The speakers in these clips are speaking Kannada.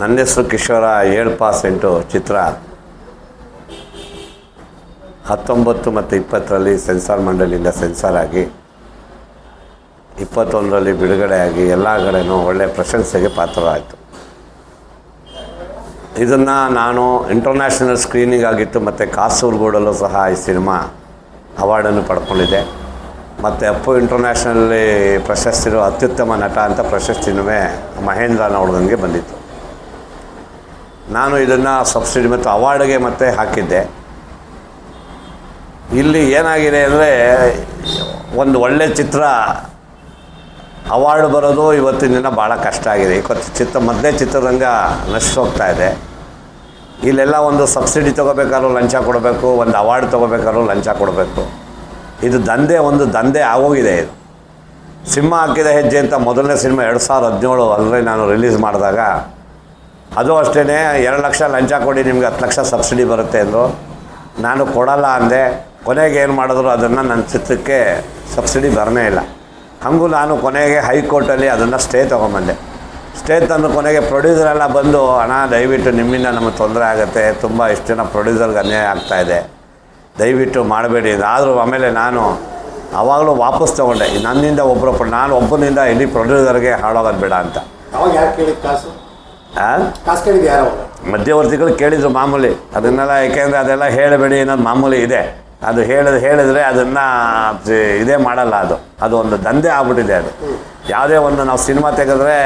ನನ್ನ ಹೆಸರು ಕಿಶೋರ ಏಳು ಪಾಸ್ ಎಂಟು ಚಿತ್ರ. ಹತ್ತೊಂಬತ್ತು ಮತ್ತು ಇಪ್ಪತ್ತರಲ್ಲಿ ಸೆನ್ಸಾರ್ ಮಂಡಳಿಯಿಂದ ಸೆನ್ಸಾರ್ ಆಗಿ, ಇಪ್ಪತ್ತೊಂದರಲ್ಲಿ ಬಿಡುಗಡೆಯಾಗಿ ಎಲ್ಲ ಕಡೆನೂ ಒಳ್ಳೆಯ ಪ್ರಶಂಸೆಗೆ ಪಾತ್ರವಾಯಿತು ಇದನ್ನು ನಾನು ಇಂಟರ್ನ್ಯಾಷನಲ್ ಸ್ಕ್ರೀನಿಂಗ್ ಆಗಿತ್ತು ಮತ್ತು ಕಾಸರಗೋಡಲ್ಲೂ ಸಹ ಈ ಸಿನಿಮಾ ಅವಾರ್ಡನ್ನು ಪಡ್ಕೊಂಡಿದೆ ಮತ್ತು ಅಪ್ಪು ಇಂಟರ್ನ್ಯಾಷನಲ್ಲಿ ಪ್ರಶಸ್ತಿರೋ ಅತ್ಯುತ್ತಮ ನಟ ಅಂತ ಪ್ರಶಸ್ತಿನೂ ಮಹೇಂದ್ರ ನೋಡ್ದಂಗೆ ಬಂದಿತ್ತು. ನಾನು ಇದನ್ನು ಸಬ್ಸಿಡಿ ಮತ್ತು ಅವಾರ್ಡ್ಗೆ ಮತ್ತೆ ಹಾಕಿದ್ದೆ. ಇಲ್ಲಿ ಏನಾಗಿದೆ ಅಂದರೆ, ಒಂದು ಒಳ್ಳೆ ಚಿತ್ರ ಅವಾರ್ಡ್ ಬರೋದು ಇವತ್ತಿನ ದಿನ ಭಾಳ ಕಷ್ಟ ಆಗಿದೆ. ಇವತ್ತು ಚಿತ್ರ, ಮೊದಲೇ ಚಿತ್ರರಂಗ ನಶಿಸೋಗ್ತಾ ಇದೆ. ಇಲ್ಲೆಲ್ಲ ಒಂದು ಸಬ್ಸಿಡಿ ತೊಗೋಬೇಕಾದ್ರೂ ಲಂಚ ಕೊಡಬೇಕು, ಒಂದು ಅವಾರ್ಡ್ ತೊಗೋಬೇಕಾದ್ರೂ ಲಂಚ ಕೊಡಬೇಕು. ಇದು ದಂಧೆ, ಒಂದು ದಂಧೆ ಆಗೋಗಿದೆ ಇದು. ಸಿಂಹ ಹಾಕಿದ ಹೆಜ್ಜೆ ಅಂತ ಮೊದಲನೇ ಸಿನಿಮಾ ಎರಡು ಸಾವಿರದ ಹದಿನೇಳು ಅಲ್ಲದೆ ನಾನು ರಿಲೀಸ್ ಮಾಡಿದಾಗ ಅದು ಅಷ್ಟೇ ಎರಡು ಲಕ್ಷ ಲಂಚ ಕೊಡಿ, ನಿಮ್ಗೆ ಹತ್ತು ಲಕ್ಷ ಸಬ್ಸಿಡಿ ಬರುತ್ತೆ ಅಂದರು. ನಾನು ಕೊಡಲ್ಲ ಅಂದೆ, ಕೊನೆಗೆ ಏನು ಮಾಡಿದ್ರು, ಅದನ್ನು ನನ್ನ ಚಿತ್ರಕ್ಕೆ ಸಬ್ಸಿಡಿ ಬರನೇ ಇಲ್ಲ. ಹಾಗೂ ನಾನು ಕೊನೆಗೆ ಹೈಕೋರ್ಟಲ್ಲಿ ಅದನ್ನು ಸ್ಟೇ ತೊಗೊಂಬಂದೆ. ಸ್ಟೇ ತಂದು ಕೊನೆಗೆ ಪ್ರೊಡ್ಯೂಸರೆಲ್ಲ ಬಂದು ಹಣ ದಯವಿಟ್ಟು ನಿಮ್ಮಿಂದ ನಮಗೆ ತೊಂದರೆ ಆಗುತ್ತೆ, ತುಂಬ ಇಷ್ಟು ಜನ ಪ್ರೊಡ್ಯೂಸರ್ಗೆ ಅನ್ಯಾಯ ಆಗ್ತಾಯಿದೆ ದಯವಿಟ್ಟು ಮಾಡಬೇಡಿ. ಆದರೂ ಆಮೇಲೆ ನಾನು ಆವಾಗಲೂ ವಾಪಸ್ ತೊಗೊಂಡೆ. ನನ್ನಿಂದ ಒಬ್ಬರು ನಾನು ಒಬ್ಬನಿಂದ ಇಡೀ ಪ್ರೊಡ್ಯೂಸರ್ಗೆ ಹಾಳಾಗೋದು ಬೇಡ ಅಂತ. ಮಧ್ಯವರ್ತಿಗಳು ಕೇಳಿದ್ರು ಮಾಮೂಲಿ ಅದನ್ನೆಲ್ಲ ಯಾಕೆಂದ್ರೆ ಅದೆಲ್ಲ ಹೇಳಬೇಡಿ ಅನ್ನೋದು ಮಾಮೂಲಿ ಇದೆ. ಅದು ಹೇಳಿದ ಹೇಳಿದ್ರೆ ಅದನ್ನು ಇದೇ ಮಾಡಲ್ಲ ಅದು. ಅದು ಒಂದು ದಂಧೆ ಆಗ್ಬಿಟ್ಟಿದೆ ಅದು. ಯಾವುದೇ ಒಂದು ನಾವು ಸಿನಿಮಾ ತೆಗೆದ್ರೆ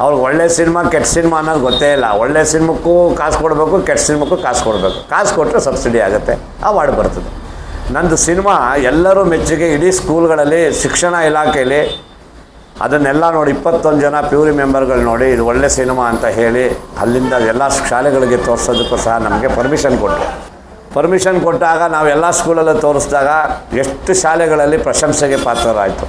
ಅವ್ರಿಗೆ ಒಳ್ಳೆ ಸಿನಿಮಾ ಕೆಟ್ಟ ಸಿನಿಮಾ ಅನ್ನೋದು ಗೊತ್ತೇ ಇಲ್ಲ. ಒಳ್ಳೆ ಸಿನಿಮಕ್ಕೂ ಕಾಸು ಕೊಡಬೇಕು ಕೆಟ್ಟ ಸಿನಿಮಕ್ಕೂ ಕಾಸು ಕೊಡಬೇಕು. ಕಾಸು ಕೊಟ್ಟರೆ ಸಬ್ಸಿಡಿ ಆಗುತ್ತೆ. ಅವಾರ್ಡ್ ಬರ್ತದೆ. ನಂದು ಸಿನಿಮಾ ಎಲ್ಲರೂ ಮೆಚ್ಚುಗೆ ಇಡೀ ಸ್ಕೂಲ್ಗಳಲ್ಲಿ ಶಿಕ್ಷಣ ಇಲಾಖೆಯಲ್ಲಿ ಅದನ್ನೆಲ್ಲ ನೋಡಿ ಇಪ್ಪತ್ತೊಂದು ಜನ ಪ್ಯೂರಿ ಮೆಂಬರ್ಗಳು ನೋಡಿ, ಇದು ಒಳ್ಳೆ ಸಿನಿಮಾ ಅಂತ ಹೇಳಿ ಅಲ್ಲಿಂದ ಎಲ್ಲ ಶಾಲೆಗಳಿಗೆ ತೋರಿಸೋದಕ್ಕೂ ಸಹ ನಮಗೆ ಪರ್ಮಿಷನ್ ಕೊಟ್ಟರು ಪರ್ಮಿಷನ್ ಕೊಟ್ಟಾಗ ನಾವು ಎಲ್ಲ ಸ್ಕೂಲಲ್ಲೂ ತೋರಿಸಿದಾಗ ಎಷ್ಟು ಶಾಲೆಗಳಲ್ಲಿ ಪ್ರಶಂಸೆಗೆ ಪಾತ್ರರಾಯಿತು.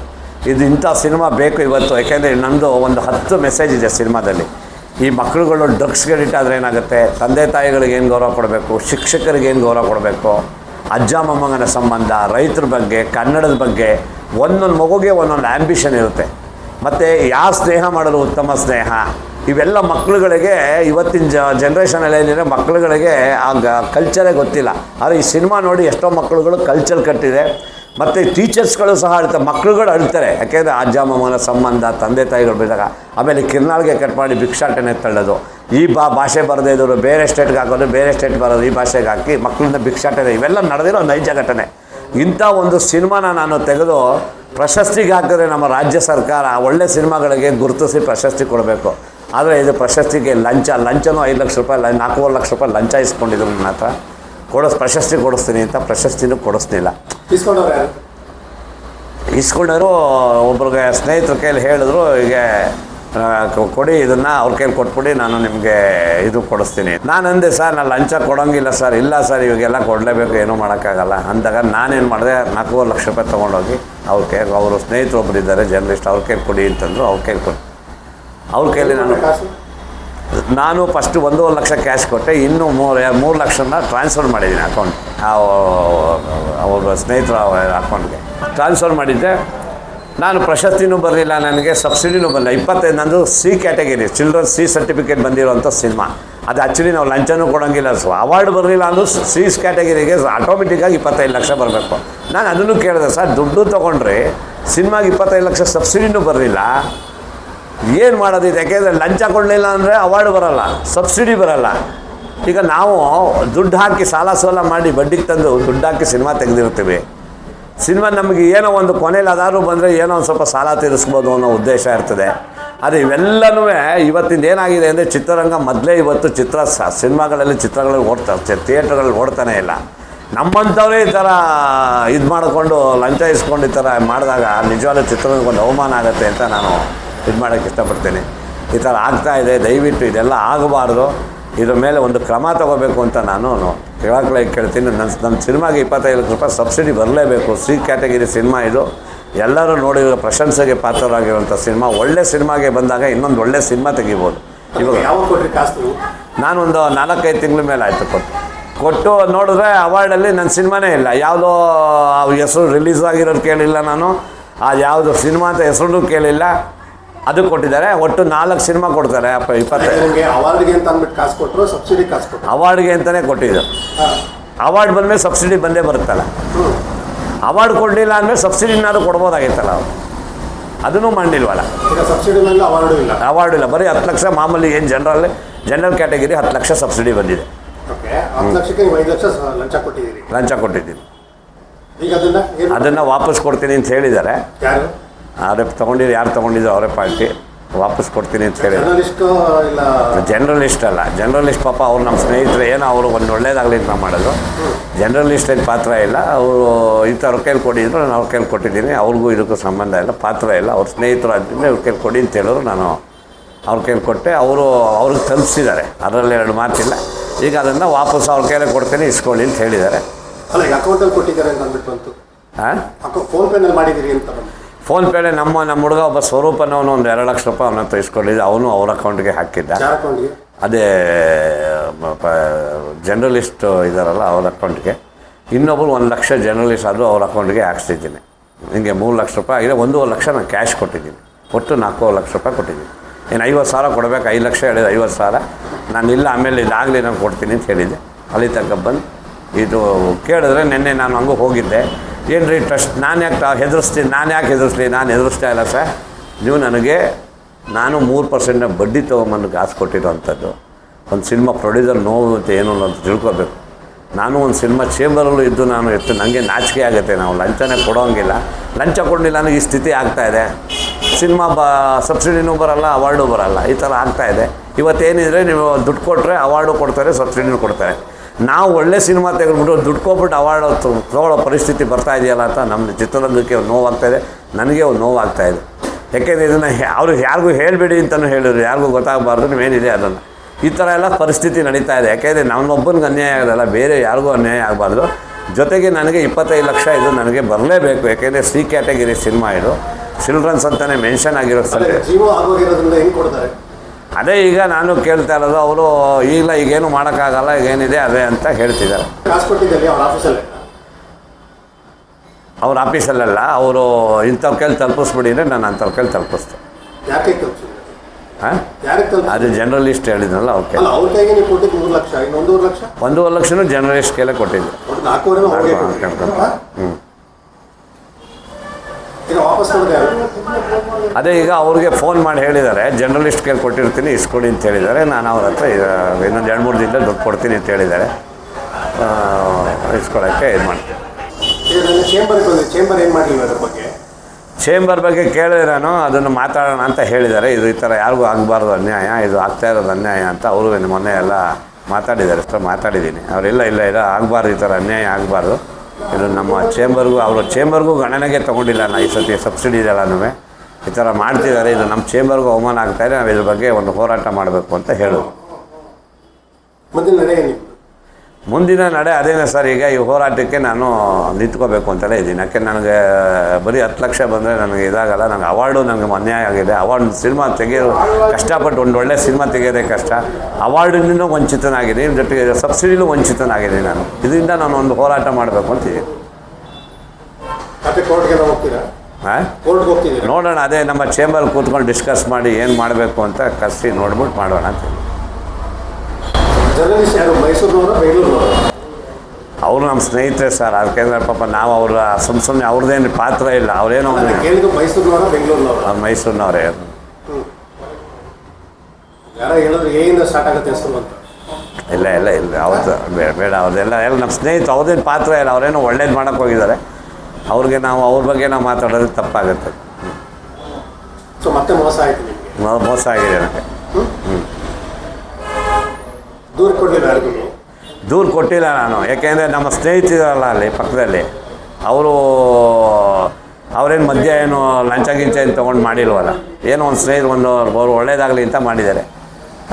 ಇದು ಇಂಥ ಸಿನಿಮಾ ಬೇಕು ಇವತ್ತು, ಯಾಕೆಂದರೆ ನಮ್ಮದು ಒಂದು ಹತ್ತು ಮೆಸೇಜ್ ಇದೆ ಸಿನಿಮಾದಲ್ಲಿ. ಈ ಮಕ್ಕಳುಗಳು ಡ್ರಗ್ಸ್ಗೆ ಆದರೆ ಏನಾಗುತ್ತೆ? ತಂದೆ ತಾಯಿಗಳಿಗೆ ಏನು ಗೌರವ ಕೊಡಬೇಕು? ಶಿಕ್ಷಕರಿಗೆ ಏನು ಗೌರವ ಕೊಡಬೇಕು? ಅಜ್ಜ ಮೊಮ್ಮಗನ ಸಂಬಂಧ, ರೈತರ ಬಗ್ಗೆ, ಕನ್ನಡದ ಬಗ್ಗೆ ಒಂದೊಂದು ಮಗುಗೆ ಒಂದೊಂದು ಆ್ಯಂಬಿಷನ್ ಇರುತ್ತೆ. ಮತ್ತು ಯಾವ ಸ್ನೇಹ ಮಾಡಲು ಉತ್ತಮ ಸ್ನೇಹ? ಇವೆಲ್ಲ ಮಕ್ಕಳುಗಳಿಗೆ, ಇವತ್ತಿನ ಜ ಜನ್ರೇಷನಲ್ಲಿ ಏನಿದೆ, ಮಕ್ಕಳುಗಳಿಗೆ ಆ ಕಲ್ಚರೇ ಗೊತ್ತಿಲ್ಲ. ಆದರೆ ಈ ಸಿನಿಮಾ ನೋಡಿ ಎಷ್ಟೋ ಮಕ್ಕಳುಗಳು ಕಲ್ಚರ್ ಕಟ್ಟಿದೆ. ಮತ್ತು ಟೀಚರ್ಸ್ಗಳು ಸಹ ಅಳ್ತಾರೆ ಮಕ್ಕಳುಗಳು ಅಳ್ತಾರೆ. ಯಾಕೆಂದರೆ ಅಜ್ಜ ಸಂಬಂಧ, ತಂದೆ, ತಾಯಿಗಳು ಬಿದ್ದಾಗ, ಆಮೇಲೆ ಕಿರ್ನಾಳ್ಗೆ ಕಟ್ ಮಾಡಿ ಭಿಕ್ಷಾಟನೆ ತಳ್ಳೋದು. ಈ ಬಾ, ಭಾಷೆ ಬರದೇ ಇದ್ದರು ಬೇರೆ ಸ್ಟೇಟ್ಗೆ ಹಾಕೋದು, ಬೇರೆ ಸ್ಟೇಟ್ ಬರೋದು, ಈ ಭಾಷೆಗೆ ಹಾಕಿ ಮಕ್ಕಳನ್ನ ಭಿಕ್ಷಾಟನೆ. ಇವೆಲ್ಲ ನಡೆದಿರೋ ನೈಜ ಘಟನೆ. ಇಂಥ ಒಂದು ಸಿನಿಮಾನ ನಾನು ತೆಗೆದು ಪ್ರಶಸ್ತಿಗೆ ಹಾಕಿದ್ರೆ ನಮ್ಮ ರಾಜ್ಯ ಸರ್ಕಾರ. ಒಳ್ಳೆ ಸಿನಿಮಾಗಳಿಗೆ ಗುರುತಿಸಿ ಪ್ರಶಸ್ತಿ ಕೊಡಬೇಕು. ಆದರೆ ಇದು ಪ್ರಶಸ್ತಿಗೆ ಲಂಚ ಲಂಚನೂ ಐದು ಲಕ್ಷ ರೂಪಾಯಿ ಲ ನಾಲ್ಕೂವರೆ ಲಕ್ಷ ರೂಪಾಯಿ ಲಂಚ ಇಸ್ಕೊಂಡಿದ್ರು ನನ್ನ ಹತ್ರ. ಕೊಡಿಸ್ ಪ್ರಶಸ್ತಿ ಕೊಡಿಸ್ತೀನಿ ಅಂತ ಪ್ರಶಸ್ತಿನೂ ಕೊಡಿಸ್ತಿಲ್ಲ ಇಸ್ಕೊಂಡವ್ರು ಒಬ್ರಿಗೆ ಸ್ನೇಹಿತರ ಕೈಯಲ್ಲಿ ಹೇಳಿದ್ರು ಹೀಗೆ ಕೊಡಿ ಇದನ್ನು ಅವ್ರ ಕೈಲಿ ಕೊಟ್ಬಿಡಿ, ನಾನು ನಿಮಗೆ ಇದು ಕೊಡಿಸ್ತೀನಿ. ನಾನು ಅಂದೆ, ಸರ್, ನಾನು ಲಂಚ ಕೊಡೋಂಗಿಲ್ಲ ಸರ್, ಇಲ್ಲ ಸರ್, ಇವಾಗೆಲ್ಲ ಕೊಡಲೇಬೇಕು, ಏನೂ ಮಾಡೋಕ್ಕಾಗಲ್ಲ. ಅಂದಾಗ ನಾನೇನು ಮಾಡಿದೆ, ನಾಲ್ಕೂವರೆ ಲಕ್ಷ ರೂಪಾಯಿ ತೊಗೊಂಡೋಗಿ ಅವ್ರ ಕೈ, ಅವರು ಸ್ನೇಹಿತರು ಒಬ್ಬರಿದ್ದಾರೆ ಜರ್ನಲಿಸ್ಟ್, ಅವ್ರ ಕೈಲಿ ಕೊಡಿ ಅಂತಂದ್ರು, ಅವ್ರ ಕೈಲಿ ಕೊಡಿ ಅವ್ರ ಕೈಲಿ ನಾನು ನಾನು ಫಸ್ಟ್ ಒಂದೂವರೆ ಲಕ್ಷ ಕ್ಯಾಶ್ ಕೊಟ್ಟೆ, ಇನ್ನೂ ಮೂರು ಮೂರು ಲಕ್ಷನ ಟ್ರಾನ್ಸ್ಫರ್ ಮಾಡಿದ್ದೀನಿ ಅಕೌಂಟ್ ಅವ್ರ ಸ್ನೇಹಿತರ ಅಕೌಂಟ್ಗೆ ಟ್ರಾನ್ಸ್ಫರ್ ಮಾಡಿದ್ದೆ ನಾನು ಪ್ರಶಸ್ತಿನೂ ಬರಲಿಲ್ಲ, ನನಗೆ ಸಬ್ಸಿಡಿನೂ ಬರಲಿಲ್ಲ. ಇಪ್ಪತ್ತೈದು ನಂದು C category children C certificate ಬಂದಿರುವಂಥ ಸಿನಿಮಾ ಅದು ಆ್ಯಕ್ಚುಲಿ ನಾವು ಲಂಚನೂ ಕೊಡೋಂಗಿಲ್ಲ. ಸೊ ಅವಾರ್ಡ್ ಬರಲಿಲ್ಲ ಅಂದರೂ ಸಿ ಕ್ಯಾಟಗರಿಗೆ ಆಟೋಮೆಟಿಕ್ಕಾಗಿ ಇಪ್ಪತ್ತೈದು ಲಕ್ಷ ಬರಬೇಕು. ನಾನು ಅದನ್ನು ಕೇಳಿದೆ, ಸರ್, ದುಡ್ಡು ತೊಗೊಂಡ್ರೆ ಸಿನಿಮಾಗೆ ಇಪ್ಪತ್ತೈದು ಲಕ್ಷ ಸಬ್ಸಿಡಿನೂ ಬರಲಿಲ್ಲ. ಏನು ಮಾಡೋದಿದೆ? ಯಾಕೆಂದರೆ ಲಂಚ ಕೊಡಲಿಲ್ಲ ಅಂದರೆ ಅವಾರ್ಡ್ ಬರಲ್ಲ, ಸಬ್ಸಿಡಿ ಬರಲ್ಲ. ಈಗ ನಾವು ದುಡ್ಡು ಹಾಕಿ ಸಾಲ ಸೋಲ ಮಾಡಿ ಬಡ್ಡಿಗೆ ತಂದು ದುಡ್ಡು ಹಾಕಿ ಸಿನಿಮಾ ತೆಗೆದಿರ್ತೀವಿ ಸಿನಿಮಾ ನಮಗೆ ಏನೋ ಒಂದು ಕೊನೆಯಲ್ಲಿ ಅದಾದ್ರು ಬಂದರೆ ಏನೋ ಒಂದು ಸ್ವಲ್ಪ ಸಾಲ ತೀರಿಸ್ಬೋದು ಅನ್ನೋ ಉದ್ದೇಶ ಇರ್ತದೆ. ಆದರೆ ಇವೆಲ್ಲನೂ ಇವತ್ತಿಂದ ಏನಾಗಿದೆ ಅಂದರೆ ಚಿತ್ರರಂಗ ಮೊದಲೇ ಇವತ್ತು ಚಿತ್ರ ಸಿನಿಮಾಗಳಲ್ಲಿ ಚಿತ್ರಗಳಲ್ಲಿ ಓಡ್ತಾರೆ ಥಿಯೇಟ್ರ್ಗಳಲ್ಲಿ ಓಡ್ತಾನೆ ಇಲ್ಲ. ನಮ್ಮಂಥವರೇ ಈ ಥರ ಇದು ಮಾಡಿಕೊಂಡು ಲಂಚ ಇಸ್ಕೊಂಡು ಈ ಥರ ಮಾಡಿದಾಗ ನಿಜವಾದ ಚಿತ್ರರಂಗಕ್ಕೆ ಅವಮಾನ ಆಗುತ್ತೆ ಅಂತ ನಾನು ಇದು ಮಾಡೋಕ್ಕೆ ಇಷ್ಟಪಡ್ತೀನಿ. ಈ ಥರ ಆಗ್ತಾ ಇದೆ, ದಯವಿಟ್ಟು ಇದೆಲ್ಲ ಆಗಬಾರ್ದು. ಇದ್ರ ಮೇಲೆ ಒಂದು ಕ್ರಮ ತಗೋಬೇಕು ಅಂತ ನಾನು ಕೇಳಕ್ಕೆ ಕೇಳ್ತೀನಿ ನನ್ನ ನಮ್ಮ ಸಿನಿಮಾಗೆ ಇಪ್ಪತ್ತೈದು ಲಕ್ಷ ರೂಪಾಯಿ ಸಬ್ಸಿಡಿ ಬರಲೇಬೇಕು. ಸಿ ಕ್ಯಾಟಗಿರಿ ಸಿನಿಮಾ ಇದು. ಎಲ್ಲರೂ ನೋಡಿರೋ ಪ್ರಶಂಸೆಗೆ ಪಾತ್ರರಾಗಿರುವಂಥ ಸಿನಿಮಾ. ಒಳ್ಳೆ ಸಿನಿಮಾಗೆ ಬಂದಾಗ ಇನ್ನೊಂದು ಒಳ್ಳೆ ಸಿನಿಮಾ ತೆಗಿಬೋದು. ಇವಾಗ ನಾನೊಂದು ನಾಲ್ಕೈದು ತಿಂಗಳ ಮೇಲೆ ಆಯಿತು ಕೊಟ್ಟು. ಕೊಟ್ಟು ನೋಡಿದ್ರೆ ಅವಾರ್ಡಲ್ಲಿ ನನ್ನ ಸಿನಿಮಾನೇ ಇಲ್ಲ. ಯಾವುದೋ ಹೆಸರು ರಿಲೀಸ್ ಆಗಿರೋದು ಕೇಳಿಲ್ಲ ನಾನು. ಆ ಯಾವುದು ಸಿನಿಮಾ ಅಂತ ಹೆಸರು ಕೇಳಿಲ್ಲ. ಅದು ಕೊಟ್ಟಿದ್ದಾರೆ. ಒಟ್ಟು ನಾಲ್ಕು ಸಿನಿಮಾ ಕೊಡ್ತಾರೆ. ಅಪ್ಪ ಇಪ್ಪತ್ತೈದು. ನಿಮಗೆ ಅವಾರ್ಡ್ಗೆ ಅಂತ ಅಂದ್ಬಿಟ್ಟು ಕಾಸು ಕೊಟ್ಟರು ಸಬ್ಸಿಡಿ ಕಾಸು ಕೊಟ್ಟರು ಅವಾರ್ಡ್ಗೆ ಅಂತಲೇ ಕೊಟ್ಟಿದ್ದು. ಅವಾರ್ಡ್ ಬಂದಮೇಲೆ ಸಬ್ಸಿಡಿ ಬಂದೇ ಬರುತ್ತಲ್ಲ. ಅವಾರ್ಡ್ ಕೊಡಲಿಲ್ಲ ಸಬ್ಸಿಡಿ ಸಬ್ಸಿಡಿನಾದ್ರು ಕೊಡ್ಬೋದಾಗಿತ್ತಲ್ಲ ಅವರು. ಅದನ್ನೂ ಮಾಡಿಲ್ವಲ್ಲ ಈಗ ಸಬ್ಸಿಡಿ ಮೇಲೆ ಅವಾರ್ಡು ಇಲ್ಲ. ಅವಾರ್ಡ್ ಇಲ್ಲ. ಬರೀ ಹತ್ತು ಲಕ್ಷ ಮಾಮೂಲಿ ಏನು ಜನರಲ್ ಜನರಲ್ ಕ್ಯಾಟಗರಿ ಹತ್ತು ಲಕ್ಷ ಸಬ್ಸಿಡಿ ಬಂದಿದೆ. ಲಂಚ ಕೊಟ್ಟಿದ್ದೀನಿ. ಅದನ್ನು ವಾಪಸ್ ಕೊಡ್ತೀನಿ ಅಂತ ಹೇಳಿದ್ದಾರೆ. ಅವರೇ ತೊಗೊಂಡಿದ್ದು ಯಾರು ತೊಗೊಂಡಿದ್ದು ಅವರೇ ಪಾರ್ಟಿ. ವಾಪಸ್ ಕೊಡ್ತೀನಿ ಅಂತ ಹೇಳಿದ್ದಾರೆ ಜರ್ನಲಿಸ್ಟ್ ಜನರಲಿಸ್ಟ್ ಅಲ್ಲ. ಜನರಲಿಸ್ಟ್ ಪಾಪ ಅವ್ರು ನಮ್ಮ ಸ್ನೇಹಿತರು ಏನೋ ಅವರು ಒಂದು ಒಳ್ಳೇದಾಗಲಿ ಅಂತ ಮಾಡೋದು ಜನರಲಿಸ್ಟ್ ಏನು ಪಾತ್ರ ಇಲ್ಲ. ಅವರು ಅವ್ರ ಕೈಲಿ ಕೊಟ್ಟಿದ್ರು ನಾನು ಅವ್ರ ಕೈಲಿ ಕೊಟ್ಟಿದ್ದೀನಿ. ಅವ್ರಿಗೂ ಇದಕ್ಕೂ ಸಂಬಂಧ ಇಲ್ಲ ಪಾತ್ರ ಇಲ್ಲ. ಅವ್ರ ಸ್ನೇಹಿತರು ಆದ್ದರಿಂದ ಅವ್ರ ಕೈಲಿ ಕೊಡಿ ಅಂತ ಹೇಳಿದ್ರು. ನಾನು ಅವ್ರ ಕೈಲಿ ಕೊಟ್ಟೆ. ಅವರು ಅವ್ರಿಗೆ ತಲುಪಿಸಿದ್ದಾರೆ. ಅದರಲ್ಲಿ ಎರಡು ಮಾತಿಲ್ಲ. ಈಗ ಅದನ್ನು ವಾಪಸ್ ಅವ್ರ ಕೈಲೇ ಕೊಡ್ತೀನಿ ಇಸ್ಕೊಳ್ಳಿ ಅಂತ ಹೇಳಿದ್ದಾರೆ. ಅಲ್ಲ ಅಕೌಂಟಲ್ಲಿ ಕೊಟ್ಟಿದ್ದಾರೆ ಅಂತ ಅಂದ್ಬಿಟ್ಟು ಬಂತು. ಹಾಂ ಫೋನ್ ಪೇನಲ್ಲಿ ಮಾಡಿದ್ದೀರಿ ಅಂತ ಬಂತು ಫೋನ್ಪೇಲೆ ನಮ್ಮ ನಮ್ಮ ಹುಡುಗ ಒಬ್ಬ ಸ್ವರೂಪನವನು ಒಂದು ಎರಡು ಲಕ್ಷ ರೂಪಾಯಿ ಅವನ ಹತ್ರ ಇಸ್ಕೊಂಡಿದ್ದೆ. ಅವನು ಅವ್ರ ಅಕೌಂಟ್ಗೆ ಹಾಕಿದ್ದ. ಅದೇ ಜರ್ನಲಿಸ್ಟ್ ಇದ್ದಾರಲ್ಲ ಅವ್ರ ಅಕೌಂಟ್ಗೆ. ಇನ್ನೊಬ್ರು ಒಂದು ಲಕ್ಷ ಜರ್ನಲಿಸ್ಟ್ ಆದರೂ ಅವ್ರ ಅಕೌಂಟ್ಗೆ ಹಾಕ್ಸಿದ್ದೀನಿ. ಹಿಂಗೆ ಮೂರು ಲಕ್ಷ ರೂಪಾಯಿ ಆಗಿದೆ. ಒಂದೂವರೆ ಲಕ್ಷ ನಾನು ಕ್ಯಾಶ್ ಕೊಟ್ಟಿದ್ದೀನಿ. ಒಟ್ಟು ನಾಲ್ಕೂವರೆ ಲಕ್ಷ ರೂಪಾಯಿ ಕೊಟ್ಟಿದ್ದೀನಿ. ಏನು ಐವತ್ತು ಸಾವಿರ ಕೊಡಬೇಕು ಐದು ಲಕ್ಷ ಹೇಳಿದೆ ಐವತ್ತು ಸಾವಿರ. ನಾನು ಇಲ್ಲ ಆಮೇಲೆ ಇದಾಗಲಿ ನಾನು ಕೊಡ್ತೀನಿ ಅಂತ ಹೇಳಿದ್ದೆ. ಅಲ್ಲಿ ತನಕ ಬಂದು ಇದು ಕೇಳಿದ್ರೆ ನಿನ್ನೆ ನಾನು ಹಂಗೂ ಹೋಗಿದ್ದೆ. ಏನು ರೀ ಟ್ರಸ್ಟ್? ನಾನು ಯಾಕೆ ಹೆದರಿಸ್ತೀನಿ ನಾನು ಯಾಕೆ ಹೆದರಿಸ್ಲಿ? ನಾನು ಹೆದರಿಸ್ತಾ ಇಲ್ಲ ಸರ್. ನೀವು ನನಗೆ, ನಾನು ಮೂರು ಪರ್ಸೆಂಟ್ನ ಬಡ್ಡಿ ತೊಗೊಂಬಂದು ಕಾಸು ಕೊಟ್ಟಿರೋವಂಥದ್ದು. ಒಂದು ಸಿನಿಮಾ ಪ್ರೊಡ್ಯೂಸರ್ ನೋವು ಅಂತ ಏನು ಅಂತ ತಿಳ್ಕೊಬೇಕು. ನಾನು ಒಂದು ಸಿನಿಮಾ ಚೇಂಬರಲ್ಲೂ ಇದ್ದು ನಾನು ಎಷ್ಟು ನನಗೆ ನಾಚಿಕೆ ಆಗುತ್ತೆ. ನಾವು ಲಂಚನೇ ಕೊಡೋಂಗಿಲ್ಲ. ಲಂಚ ಕೊಡಲಿಲ್ಲ ನನಗೆ ಈ ಸ್ಥಿತಿ ಆಗ್ತಾಯಿದೆ ಸಿನಿಮಾ ಬ ಸಬ್ಸಿಡಿನೂ ಬರಲ್ಲ ಅವಾರ್ಡು ಬರಲ್ಲ. ಈ ಥರ ಆಗ್ತಾಯಿದೆ ಇವತ್ತೇನಿದ್ರೆ ನೀವು ದುಡ್ಡು ಕೊಟ್ಟರೆ ಅವಾರ್ಡು ಕೊಡ್ತಾರೆ ಸಬ್ಸಿಡಿನೂ ಕೊಡ್ತಾರೆ. ನಾವು ಒಳ್ಳೆ ಸಿನಿಮಾ ತೆಗೆದ್ಬಿಟ್ಟು ದುಡ್ಡು ಕೊಟ್ಬಿಟ್ಟು ಅವಾರ್ಡ್ ತೊಗೊಳ್ಳೋ ಪರಿಸ್ಥಿತಿ ಬರ್ತಾ ಇದೆಯಲ್ಲ ಅಂತ ನಮ್ಮ ಚಿತ್ರರಂಗಕ್ಕೆ ನೋವಾಗ್ತಾಯಿದೆ ನನಗೆ ಒಂದು ನೋವಾಗ್ತಾಯಿದೆ ಯಾಕೆಂದರೆ ಇದನ್ನು ಅವರು ಯಾರಿಗೂ ಹೇಳಬೇಡಿ ಅಂತಲೂ ಹೇಳಿದ್ರು ಯಾರಿಗೂ ಗೊತ್ತಾಗಬಾರ್ದು ನೀವೇನಿದೆ ಅದನ್ನು. ಈ ಥರ ಎಲ್ಲ ಪರಿಸ್ಥಿತಿ ನಡೀತಾ ಇದೆ. ಯಾಕೆಂದರೆ ನನ್ನೊಬ್ಬನಿಗೆ ಅನ್ಯಾಯ ಆಗೋದಲ್ಲ ಬೇರೆ ಯಾರಿಗೂ ಅನ್ಯಾಯ ಆಗಬಾರ್ದು. ಜೊತೆಗೆ ನನಗೆ ಇಪ್ಪತ್ತೈದು ಲಕ್ಷ ಇದು ನನಗೆ ಬರಲೇಬೇಕು. ಯಾಕೆಂದರೆ ಸಿ ಕ್ಯಾಟಗಿರಿ ಸಿನಿಮಾ ಇದು. ಚಿಲ್ಡ್ರನ್ಸ್ ಅಂತಲೇ ಮೆನ್ಷನ್ ಆಗಿರೋ ಅದೇ ಅದೇ ಈಗ ನಾನು ಕೇಳ್ತಾ ಇರೋದು ಅವರು ಈಗಲ ಈಗೇನು ಮಾಡೋಕ್ಕಾಗಲ್ಲ ಏನಿದೆ ಅದೇ ಅಂತ ಹೇಳ್ತಿದ್ದಾರೆ. ಅವ್ರ ಆಫೀಸಲ್ಲೇ ಅವ್ರ ಆಫೀಸಲ್ಲೆಲ್ಲ ಅವರು ಇಂಥವ್ರ ಕೈಲಿ ತಲುಪಿಸ್ಬಿಡಿ ಅಂದರೆ ನಾನು ಅಂಥವ್ರ ಕೈಲಿ ತಲುಪಿಸ್ತೆ ಯಾಕೆ ತಲುಪಿಸಿದ್ರೆ ಹಾಂ? ಅದು ಜರ್ನಲಿಸ್ಟ್ ಹೇಳಿದ್ನಲ್ಲ ಓಕೆ ಒಂದೂವರೆ ಲಕ್ಷನೂ ಜರ್ನಲಿಸ್ಟ್ ಕೈಲೇ ಕೊಟ್ಟಿದ್ದೆ? ಹ್ಞೂ ಅದೇ ಈಗ ಅವ್ರಿಗೆ ಫೋನ್ ಮಾಡಿ ಹೇಳಿದ್ದಾರೆ. ಜರ್ನಲಿಸ್ಟ್ ಕೇಳಿ ಕೊಟ್ಟಿರ್ತೀನಿ ಇಸ್ಕೊಡಿ ಅಂತ ಹೇಳಿದ್ದಾರೆ. ನಾನು ಅವ್ರ ಹತ್ರ ಇನ್ನೊಂದು ಎರಡು ಮೂರು ದಿನದಲ್ಲಿ ದುಡ್ಡು ಕೊಡ್ತೀನಿ ಅಂತ ಹೇಳಿದ್ದಾರೆ. ಇಸ್ಕೊಳಕ್ಕೆ ಇದು ಮಾಡ್ತೀನಿ. ಚೇಂಬರ್ ಬಗ್ಗೆ? ಕೇಳಿದೆ ನಾನು. ಅದನ್ನು ಮಾತಾಡೋಣ ಅಂತ ಹೇಳಿದ್ದಾರೆ. ಇದು ಈ ಥರ ಯಾರಿಗೂ ಆಗಬಾರ್ದು ಅನ್ಯಾಯ ಇದು ಆಗ್ತಾ ಇರೋದು ಅನ್ಯಾಯ ಅಂತ ಅವರು ಮೊನ್ನೆ ಎಲ್ಲ ಮಾತಾಡಿದ್ದಾರೆ. ಅಷ್ಟೇ ಮಾತಾಡಿದ್ದೀನಿ. ಅವರೆಲ್ಲ ಇಲ್ಲ ಇಲ್ಲ ಆಗಬಾರ್ದು ಈ ಥರ ಅನ್ಯಾಯ ಆಗಬಾರ್ದು. ಇದು ನಮ್ಮ ಚೇಂಬರ್ಗೂ ಅವರು ಚೇಂಬರ್ಗೂ ಗಣನೆಗೆ ತೊಗೊಂಡಿಲ್ಲ ನಾ ಈ ಸತಿ ಸಬ್ಸಿಡಿ ಇದೆಲ್ಲನೂ ಈ ಥರ ಮಾಡ್ತಿದ್ದಾರೆ. ಇದು ನಮ್ಮ ಚೇಂಬರ್ಗೂ ಅವಮಾನ ಆಗ್ತಾಯಿದೆ ನಾವು ಇದ್ರ ಬಗ್ಗೆ ಒಂದು ಹೋರಾಟ ಮಾಡಬೇಕು ಅಂತ ಹೇಳೋದು. ಮುಂದಿನ ನಡೆ ಅದೇ ಅದೇನೇ ಸರ್? ಈಗ ಈ ಹೋರಾಟಕ್ಕೆ ನಾನು ನಿಂತ್ಕೋಬೇಕು ಅಂತಲೇ ಇದ್ದೀನಿ. ಯಾಕೆ ನನಗೆ ಬರೀ ಹತ್ತು ಲಕ್ಷ ಬಂದರೆ ನನಗೆ ಇದಾಗಲ್ಲ. ನನಗೆ ಅವಾರ್ಡು ನನಗೆ ಅನ್ಯಾಯ ಆಗಿದೆ. ಅವಾರ್ಡ್ ಸಿನಿಮಾ ತೆಗೆಯೋದು ಕಷ್ಟಪಟ್ಟು ಒಂದು ಒಳ್ಳೆ ಸಿನಿಮಾ ತೆಗೆಯೋದೇ ಕಷ್ಟ. ಅವಾರ್ಡಿನಿಂದ ವಂಚಿತನಾಗಿದ್ದೀನಿ. ಜೊತೆಗೆ ಸಬ್ಸಿಡಿಲೂ ವಂಚಿತನಾಗಿದ್ದೀನಿ ನಾನು. ಇದರಿಂದ ನಾನು ಒಂದು ಹೋರಾಟ ಮಾಡಬೇಕು ಅಂತಿದ್ದೀನಿ ನೋಡೋಣ. ಅದೇ ನಮ್ಮ ಚೇಂಬರ್ ಕೂತ್ಕೊಂಡು ಡಿಸ್ಕಸ್ ಮಾಡಿ ಏನು ಮಾಡಬೇಕು ಅಂತ ಕಸಿ ನೋಡ್ಬಿಟ್ಟು ಮಾಡೋಣ ಅಂತ ಜರ್ನಲಿಸ್ಟ್ ಯಾರು ಮೈಸೂರಿನವರು ಬೆಂಗಳೂರಿನವರು? ಅವರು ನಮ್ಮ ಸ್ನೇಹಿತರೆ ಸರ್ ಅದಕ್ಕೆ ಪಾಪ ನಾವು ಅವರ ಸುಮ್ಮ ಸುಮ್ಮನೆ ಅವ್ರದ್ದೇನು ಪಾತ್ರ ಇಲ್ಲ ಅವರೇನೋ ಕೇಳಿದ್ದು ಮೈಸೂರಿನವರ ಬೆಂಗಳೂರಿನವರು? ಅವ್ರು ಮೈಸೂರಿನವರೇ. ಯಾರೋ ಹೇಳಿದ್ರು ಏಯಿಂದ ಸ್ಟಾರ್ಟ್ ಆಗುತ್ತೆ ಹೆಸರು ಅಂತ. ಇಲ್ಲ ಇಲ್ಲ ಇಲ್ಲ ಅವ್ರದ್ದು ಬೇಡ ಬೇಡ ಅವ್ರದ್ದೆಲ್ಲ ಎಲ್ಲ ನಮ್ಮ ಸ್ನೇಹಿತರು ಅವ್ರದ್ದೇನು ಪಾತ್ರ ಇಲ್ಲ ಅವರೇನೋ ಒಳ್ಳೇದು ಮಾಡೋಕ್ಕೆ ಹೋಗಿದ್ದಾರೆ. ಅವ್ರಿಗೆ ನಾವು ಅವ್ರ ಬಗ್ಗೆ ನಾವು ಮಾತಾಡೋದು ತಪ್ಪಾಗುತ್ತೆ. ಸೊ ಮತ್ತೆ ಮೋಸ ಆಯ್ತು ಹ್ಞೂ ಮೋಸ ಆಗಿದೆ ನನಗೆ ದೂರ ಕೊಡಲಿಲ್ಲ ಯಾರಿಗೂ? ದೂರು ಕೊಟ್ಟಿಲ್ಲ ನಾನು. ಯಾಕೆಂದರೆ ನಮ್ಮ ಸ್ನೇಹಿತರಲ್ಲ ಅಲ್ಲಿ ಪಕ್ಕದಲ್ಲಿ. ಅವರು ಅವರೇನು ಮಧ್ಯ ಏನು ಲಂಚ ಗಿಂಚ ಏನು ತೊಗೊಂಡು ಮಾಡಿಲ್ವಲ್ಲ? ಏನೋ ಒಂದು ಸ್ನೇಹಿತರು ಒಂದು ಅವ್ರು ಒಳ್ಳೇದಾಗಲಿ ಅಂತ ಮಾಡಿದ್ದಾರೆ.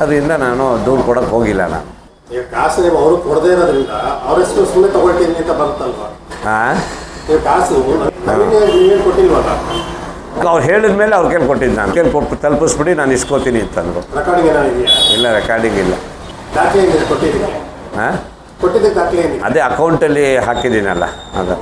ಅದರಿಂದ ನಾನು ದೂರು ಕೊಡೋಕೆ ಹೋಗಿಲ್ಲ ನಾನು. ಈಗ ಕಾಸು ನೀವು ಅವರು ಕೊಡದೇ ಇರೋದ್ರಿಂದ ಅವ್ರ ಹೆಸರು ಸುಮ್ಮನೆ ತಗೊಳ್ತೀನಿ ಅಂತ ಬರುತ್ತಲ್ವ ಹಾಂ? ನೀವು ಕಾಸು ನೀವೇನು ಕೊಟ್ಟಿಲ್ವಲ್ಲ? ಅವ್ರು ಹೇಳಿದ ಮೇಲೆ ಅವ್ರ ಕೇಳಿ ಕೊಟ್ಟಿದ್ದು ನಾನು. ಕೇಳಿ ಕೊಟ್ಟು ತಲುಪಿಸ್ಬಿಡಿ ನಾನು ಇಸ್ಕೋತೀನಿ ಅಂತಂದರು ರೆಕಾರ್ಡಿಂಗ್ ಇಲ್ಲ ರೆಕಾರ್ಡಿಂಗ್ ಇಲ್ಲ. ಹಾಂ? ಅದೇ ಅಕೌಂಟಲ್ಲಿ ಹಾಕಿದ್ದೀನಲ್ಲ ಅದು.